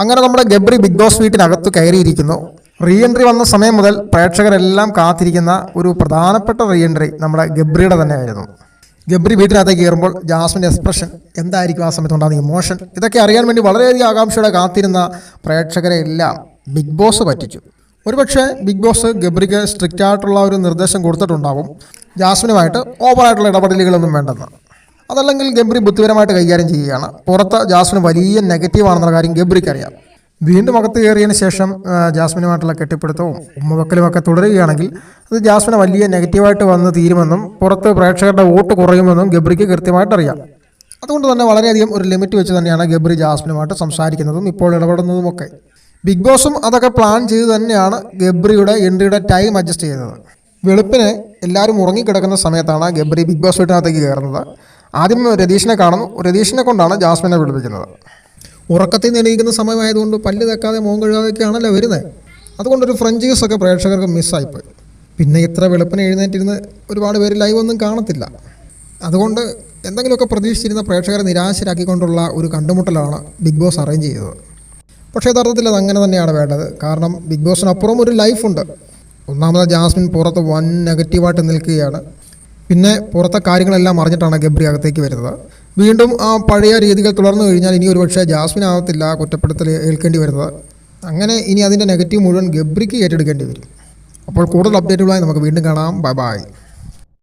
അങ്ങനെ നമ്മുടെ Gabri big boss വീട്ടിനകത്ത് കയറിയിരിക്കുന്നു. റീ എൻട്രി വന്ന സമയം മുതൽ പ്രേക്ഷകരെല്ലാം കാത്തിരിക്കുന്ന ഒരു പ്രധാനപ്പെട്ട റീ എൻട്രി നമ്മുടെ ഗബ്രിയുടെ തന്നെയായിരുന്നു. ഗബ്രി വീട്ടിനകത്തേക്ക് കയറുമ്പോൾ ജാസ്മിന്റെ എക്സ്പ്രഷൻ എന്തായിരിക്കും ആ സമയത്ത് ഉണ്ടാകുന്ന ഇമോഷൻ ഇതൊക്കെ അറിയാൻ വേണ്ടി വളരെയധികം ആകാംക്ഷയോടെ കാത്തിരുന്ന പ്രേക്ഷകരെ എല്ലാം ബിഗ് ബോസ് പറ്റിച്ചു. ഒരുപക്ഷെ ബിഗ് ബോസ് ഗബ്രിക്ക് സ്ട്രിക്റ്റ് ആയിട്ടുള്ള ഒരു നിർദ്ദേശം കൊടുത്തിട്ടുണ്ടാവും. ജാസ്മിനുമായിട്ട് ഓവറായിട്ടുള്ള ഇടപെടലുകളൊന്നും വേണ്ടെന്ന്. അതല്ലെങ്കിൽ ഗബ്രി ബുദ്ധിപരമായിട്ട് കൈകാര്യം ചെയ്യുകയാണ്. പുറത്ത് ജാസ്മിന് വലിയ നെഗറ്റീവാണെന്നുള്ള കാര്യം ഗബ്രിക്ക് അറിയാം. വീണ്ടും അകത്ത് കയറിയതിന് ശേഷം ജാസ്മിനുമായിട്ടുള്ള കെട്ടിപ്പിടുത്തവും ഉമ്മവെക്കലുമൊക്കെ തുടരുകയാണെങ്കിൽ അത് ജാസ്മിന് വലിയ നെഗറ്റീവായിട്ട് വന്ന് തീരുമെന്നും പുറത്ത് പ്രേക്ഷകരുടെ വോട്ട് കുറയുമെന്നും ഗബ്രിക്ക് കൃത്യമായിട്ട് അറിയാം. അതുകൊണ്ട് തന്നെ വളരെയധികം ഒരു ലിമിറ്റ് വെച്ച് തന്നെയാണ് ഗബ്രി ജാസ്മിനുമായിട്ട് സംസാരിക്കുന്നതും ഇപ്പോൾ ഇടപെടുന്നതുമൊക്കെ ബിഗ് ബോസും അതൊക്കെ പ്ലാൻ ചെയ്ത് തന്നെയാണ് ഗബ്രിയുടെ എൻട്രിയുടെ ടൈം അഡ്ജസ്റ്റ് ചെയ്തത് വെളുപ്പിന് എല്ലാവരും ഉറങ്ങിക്കിടക്കുന്ന സമയത്താണ് ഗബ്രി ബിഗ് ബോസ് വീട്ടിനകത്തേക്ക് കയറുന്നത്. ആദ്യം രതീഷിനെ കാണുന്നു. രതീഷിനെ കൊണ്ടാണ് ജാസ്മിനെ വിളിപ്പിക്കുന്നത്. ഉറക്കത്തിൽ നിന്ന് എണീക്കുന്ന സമയമായതുകൊണ്ട് പല്ല് തെക്കാതെ മോൻ കഴുകാതെയൊക്കെയാണല്ലോ വരുന്നത്. അതുകൊണ്ടൊരു ഫ്രഞ്ച് ജ്യൂസ് ഒക്കെ പ്രേക്ഷകർക്ക് മിസ്സായിപ്പോയി. പിന്നെ ഇത്ര വെളുപ്പിന് എഴുന്നേറ്റിരുന്ന് ഒരുപാട് പേര് ലൈവ് ഒന്നും കാണത്തില്ല. അതുകൊണ്ട് എന്തെങ്കിലുമൊക്കെ പ്രതീക്ഷിച്ചിരുന്ന പ്രേക്ഷകരെ നിരാശരാക്കിക്കൊണ്ടുള്ള ഒരു കണ്ടുമുട്ടലാണ് ബിഗ് ബോസ് അറേഞ്ച് ചെയ്തത്. പക്ഷേ യഥാർത്ഥത്തിൽ അത് അങ്ങനെ തന്നെയാണ് വേണ്ടത്. കാരണം ബിഗ് ബോസിനപ്പുറം ഒരു ലൈഫുണ്ട് ഒന്നാമത് ജാസ്മിൻ പുറത്ത് വൻ നെഗറ്റീവായിട്ട് നിൽക്കുകയാണ്. പിന്നെ പുറത്തെ കാര്യങ്ങളെല്ലാം അറിഞ്ഞിട്ടാണ് ഗബ്രി അകത്തേക്ക് വരുന്നത്. വീണ്ടും ആ പഴയ രീതികൾ തുടർന്നു കഴിഞ്ഞാൽ ഇനി ഒരുപക്ഷെ ജാസ്മിൻ ആകത്തില്ല കുറ്റപ്പെടുത്തൽ ഏൽക്കേണ്ടി വരുന്നത്. അങ്ങനെ ഇനി അതിന്റെ നെഗറ്റീവ് മുഴുവൻ ഗബ്രിക്ക് ഏറ്റെടുക്കേണ്ടി വരും. അപ്പോൾ കൂടുതൽ അപ്ഡേറ്റുകളായി നമുക്ക് വീണ്ടും കാണാം. Bye bye